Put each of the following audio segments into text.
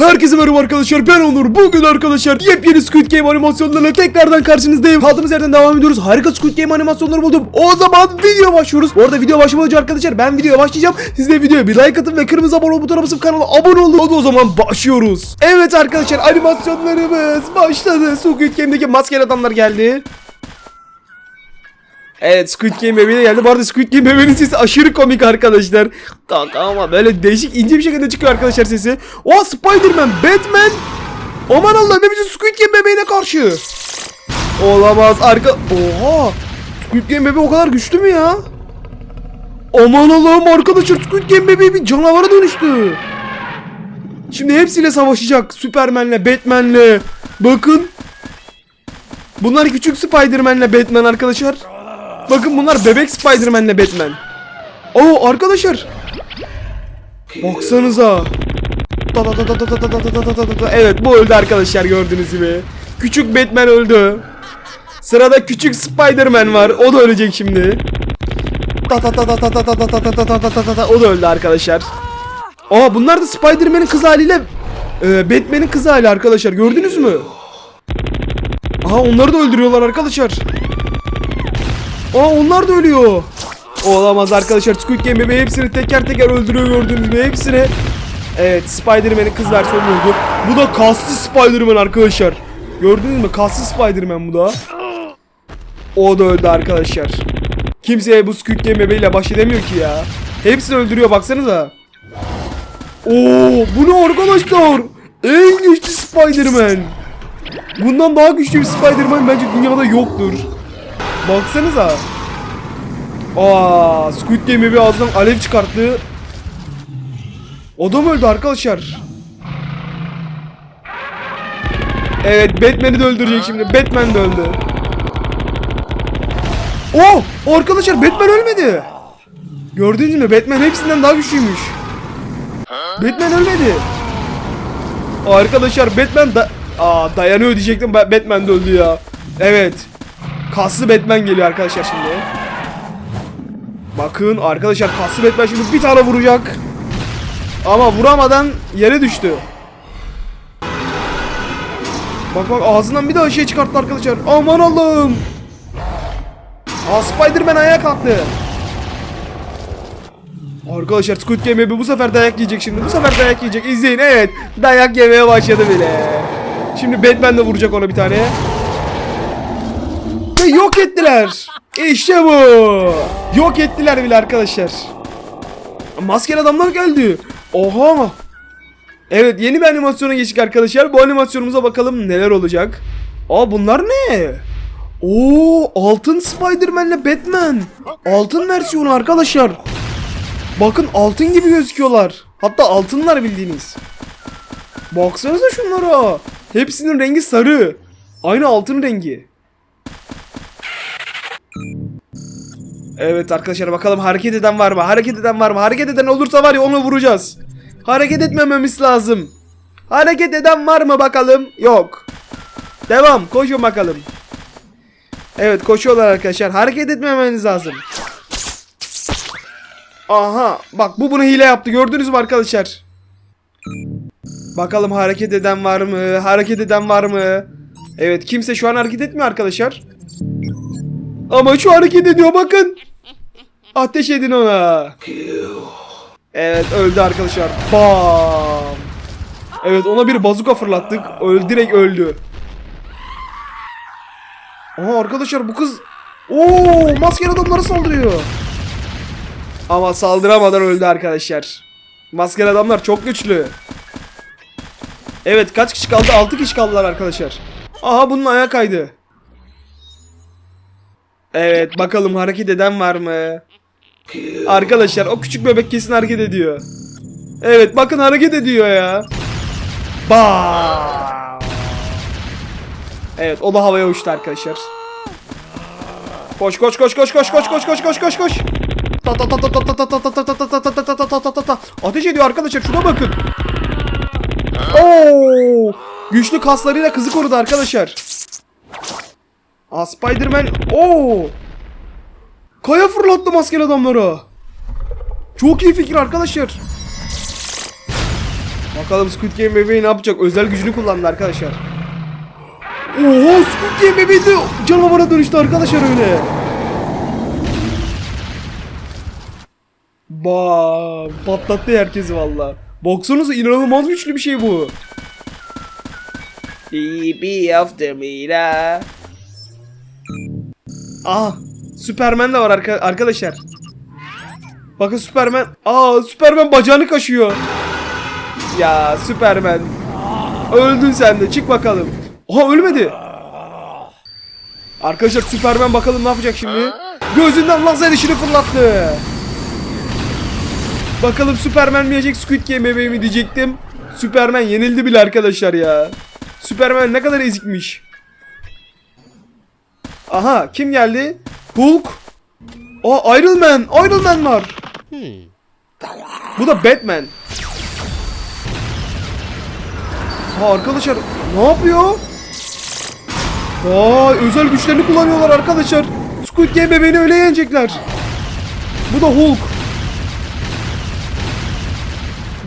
Herkese merhaba arkadaşlar ben Onur. Bugün arkadaşlar yepyeni Squid Game animasyonlarıyla tekrardan karşınızdayım. Kaldığımız yerden devam ediyoruz. Harika Squid Game animasyonları buldum. O zaman video başlıyoruz. Bu arada video başlamadan önce arkadaşlar ben videoya başlayacağım. Siz de videoya bir like atın ve kırmızı abone ol butona basıp kanala abone olun. Hadi o zaman başlıyoruz. Evet arkadaşlar animasyonlarımız başladı. Squid Game'deki maskeli adamlar geldi Evet Squid Game bebeği de geldi. Bu arada Squid Game bebeğinin sesi aşırı komik arkadaşlar. Kanka ama böyle değişik ince bir şekilde çıkıyor arkadaşlar sesi. O Spider-Man, Batman. Aman Allah ne biçim Squid Game bebeğine karşı. Olamaz arka... Oha. Squid Game bebeği o kadar güçlü mü ya? Aman Allah'ım arkadaşlar Squid Game bebeği bir canavara dönüştü. Şimdi hepsiyle savaşacak. Superman'le, Batman'le. Bakın. Bunlar küçük Spider-Man'le Batman arkadaşlar. Bakın bunlar bebek Spiderman'le Batman. Oo arkadaşlar. Baksanıza. Evet bu öldü arkadaşlar gördüğünüz gibi. Küçük Batman öldü. Sırada küçük Spiderman var. O da ölecek şimdi. O da öldü arkadaşlar. Aa bunlar da Spiderman'in kız haliyle Batman'in kız hali arkadaşlar. Gördünüz mü? Aha onları da öldürüyorlar arkadaşlar. Aa onlar da ölüyor. Olamaz arkadaşlar. Squid Game bebeği hepsini teker teker öldürüyor gördüğünüz gibi hepsini. Evet Spider-Man'in kız versiyonu oldu. Bu da kaslı Spider-Man arkadaşlar. Gördünüz mü? Kaslı Spider-Man bu da. O da öldü arkadaşlar. Kimseye bu Squid Game bebeğiyle baş edemiyor ki ya. Hepsini öldürüyor baksanıza. Oo, bu ne arkadaşlar? En güçlü Spider-Man. Bundan daha güçlü bir Spider-Man bence dünyada yoktur. Baksanıza. Aa, Squid Game bir ağzından alev çıkarttı. Adam öldü arkadaşlar. Evet, Batman'i de öldürecek şimdi. Batman de öldü. Oh! Arkadaşlar Batman ölmedi. Gördünüz mü? Batman hepsinden daha güçlüymüş. Batman ölmedi. Arkadaşlar Batman da... Aa dayanıyor diyecektim. Ba- Batman de öldü ya. Evet. Kaslı Batman geliyor arkadaşlar şimdi. Bakın arkadaşlar kaslı Batman şimdi bir tane vuracak. Ama vuramadan yere düştü. Bak bak ağzından bir daha şey çıkarttı arkadaşlar. Aman Allah'ım. Aa Spider-Man ayağa kalktı. Arkadaşlar Squid Game bu sefer dayak yiyecek şimdi. Bu sefer dayak yiyecek. İzleyin evet. Dayak yemeye başladı bile. Şimdi Batman de vuracak ona bir tane. Ve yok ettiler. İşte bu. Yok ettiler bile arkadaşlar. Maskeli adamlar geldi. Oha. Evet yeni bir animasyona geçtik arkadaşlar. Bu animasyonumuza bakalım neler olacak. Aa bunlar ne? Oo altın Spider-Man'le Batman. Altın versiyonu arkadaşlar. Bakın altın gibi gözüküyorlar. Hatta altınlar bildiğiniz. Baksanıza şunlara. Hepsinin rengi sarı. Aynı altın rengi. Evet arkadaşlar bakalım hareket eden var mı? Hareket eden var mı? Hareket eden olursa var ya onu vuracağız. Hareket etmememiz lazım. Hareket eden var mı bakalım? Yok. Devam. Koşun bakalım. Evet koşuyorlar arkadaşlar. Hareket etmemeniz lazım. Aha bak bu bunu hile yaptı gördünüz mü arkadaşlar? Bakalım hareket eden var mı? Hareket eden var mı? Evet kimse şu an hareket etmiyor arkadaşlar. Ama şu hareket ediyor bakın. Ateş edin ona. Evet öldü arkadaşlar. Bam. Evet ona bir bazuka fırlattık. Öldü direkt öldü. Aha arkadaşlar bu kız Oo maskeli adamlara saldırıyor. Ama saldıramadan öldü arkadaşlar. Maskeli adamlar çok güçlü. Evet kaç kişi kaldı? 6 kişi kaldılar arkadaşlar. Aha bunun ayağı kaydı. Evet bakalım hareket eden var mı? Arkadaşlar o küçük bebek kesin hareket ediyor. Evet bakın hareket ediyor ya. Bam. Evet o da havaya uçtu arkadaşlar. Koş koş koş koş koş koş koş koş koş koş koş. Ateş ediyor arkadaşlar şuna bakın. Oo! Güçlü kaslarıyla kızı korudu arkadaşlar. Aa Spider-Man. Oo! Kaya fırlattı maskeli adamlara. Çok iyi fikir arkadaşlar. Bakalım Squid Game bebeği ne yapacak? Özel gücünü kullandı arkadaşlar. Oha Squid Game bebeği de canavara dönüştü arkadaşlar öyle. Ba patlattı herkesi valla. Baksanıza inanılmaz güçlü bir şey bu. Be after me la. Aa, Superman de var arka arkadaşlar. Bakın Superman. Aa, Superman bacağını kaşıyor. Ya Superman. Öldün sen de. Çık bakalım. Aha ölmedi. Arkadaşlar Superman bakalım ne yapacak şimdi. Gözünden lazer işini fırlattı. Bakalım Superman mi yiyecek Squid Game bebeği mi diyecektim. Superman yenildi bile arkadaşlar ya. Superman ne kadar ezikmiş. Aha kim geldi? Hulk. Aa Iron Man. Iron Man var. Bu da Batman. Ha arkadaşlar ne yapıyor? Vay özel güçlerini kullanıyorlar arkadaşlar. Squid Game bebeğini öyle yenecekler. Bu da Hulk.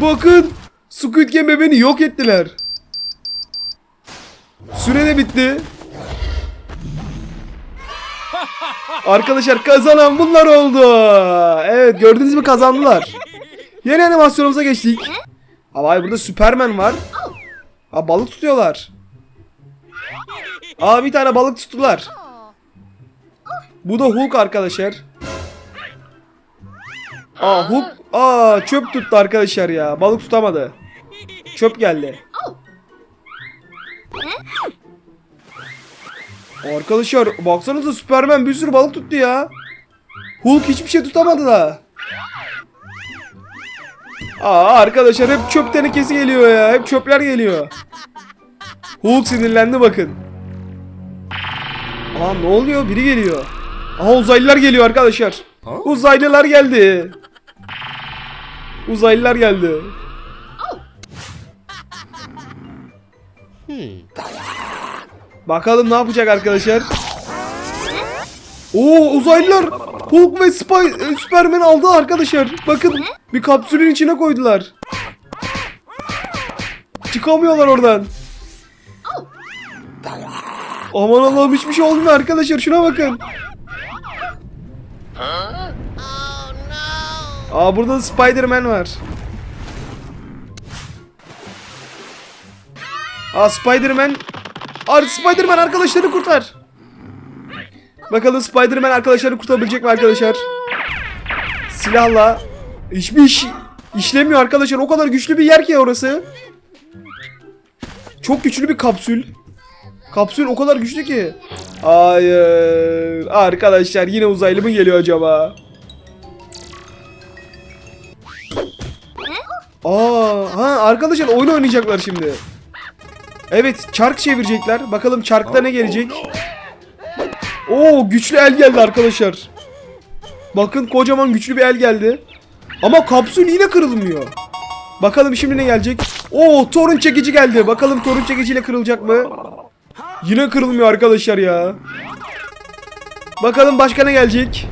Bakın Squid Game bebeğini yok ettiler. Süre de bitti. Arkadaşlar kazanan bunlar oldu. Evet gördünüz mü kazandılar. Yeni animasyonumuza geçtik. Ama ay burada Superman var. Aa balık tutuyorlar. Aa bir tane balık tuttular. Bu da Hulk arkadaşlar. Aa Hulk aa çöp tuttu arkadaşlar ya. Balık tutamadı. Çöp geldi. Arkadaşlar baksanıza Superman bir sürü balık tuttu ya. Hulk hiçbir şey tutamadı da. Aa arkadaşlar hep çöp tenekesi geliyor ya. Hep çöpler geliyor. Hulk sinirlendi bakın. Aa ne oluyor? Biri geliyor. Aha uzaylılar geliyor arkadaşlar. Uzaylılar geldi. Uzaylılar geldi. Bakalım ne yapacak arkadaşlar. Oo uzaylılar Hulk ve Spy e, Superman aldı arkadaşlar. Bakın bir kapsülün içine koydular. Çıkamıyorlar oradan. Aman Allah'ım hiçbir şey olmuyor arkadaşlar şuna bakın. Aa burada da Spider-Man var. Aa Spider-Man. Aa Spider-Man arkadaşlarını kurtar. Bakalım Spider-Man arkadaşlarını kurtarabilecek mi arkadaşlar? Silahla. Hiçbir iş işlemiyor arkadaşlar. O kadar güçlü bir yer ki orası. Çok güçlü bir kapsül. Kapsül o kadar güçlü ki. Hayır. Arkadaşlar yine uzaylı mı geliyor acaba? Aa, ha arkadaşlar oyun oynayacaklar şimdi. Evet, çark çevirecekler. Bakalım çarkta ne gelecek? Oo, güçlü el geldi arkadaşlar. Bakın kocaman güçlü bir el geldi. Ama kapsül yine kırılmıyor. Bakalım şimdi ne gelecek? Oo, torun çekici geldi. Bakalım torun çekiciyle kırılacak mı? Yine kırılmıyor arkadaşlar ya. Bakalım başka ne gelecek?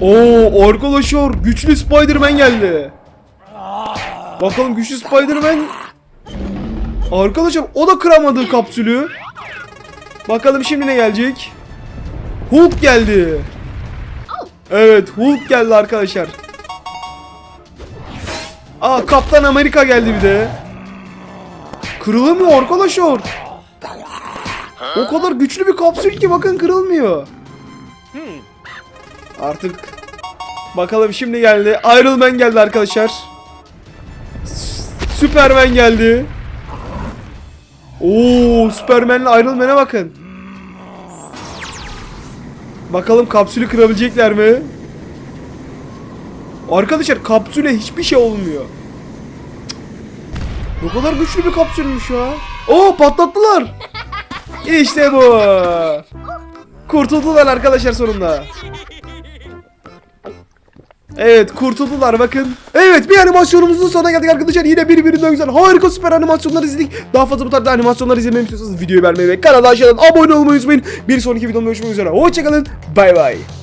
Oo arkadaşlar güçlü Spider-Man geldi. Bakalım güçlü Spider-Man. Arkadaşlar o da kıramadı kapsülü. Bakalım şimdi ne gelecek? Hulk geldi. Evet Hulk geldi arkadaşlar. Aa Kaptan Amerika geldi bir de. Kırılamıyor arkadaşlar. O kadar güçlü bir kapsül ki bakın kırılmıyor. Artık bakalım şimdi geldi. Iron Man geldi arkadaşlar. S- Superman geldi. Oo, Superman'le Man'e bakın. Bakalım kapsülü kırabilecekler mi? Arkadaşlar kapsüle hiçbir şey olmuyor. Ne kadar güçlü bir kapsülmüş ya. Oo patlattılar. İşte bu. Kurtuldular arkadaşlar sonunda. Evet kurtuldular bakın. Evet bir animasyonumuzun sonuna geldik arkadaşlar. Yine birbirinden güzel harika süper animasyonlar izledik. Daha fazla bu tarzda animasyonlar izlemeyi istiyorsanız videoyu beğenmeyi ve kanala aşağıdan abone olmayı unutmayın. Bir sonraki videomda görüşmek üzere. Hoşçakalın. Bay bay.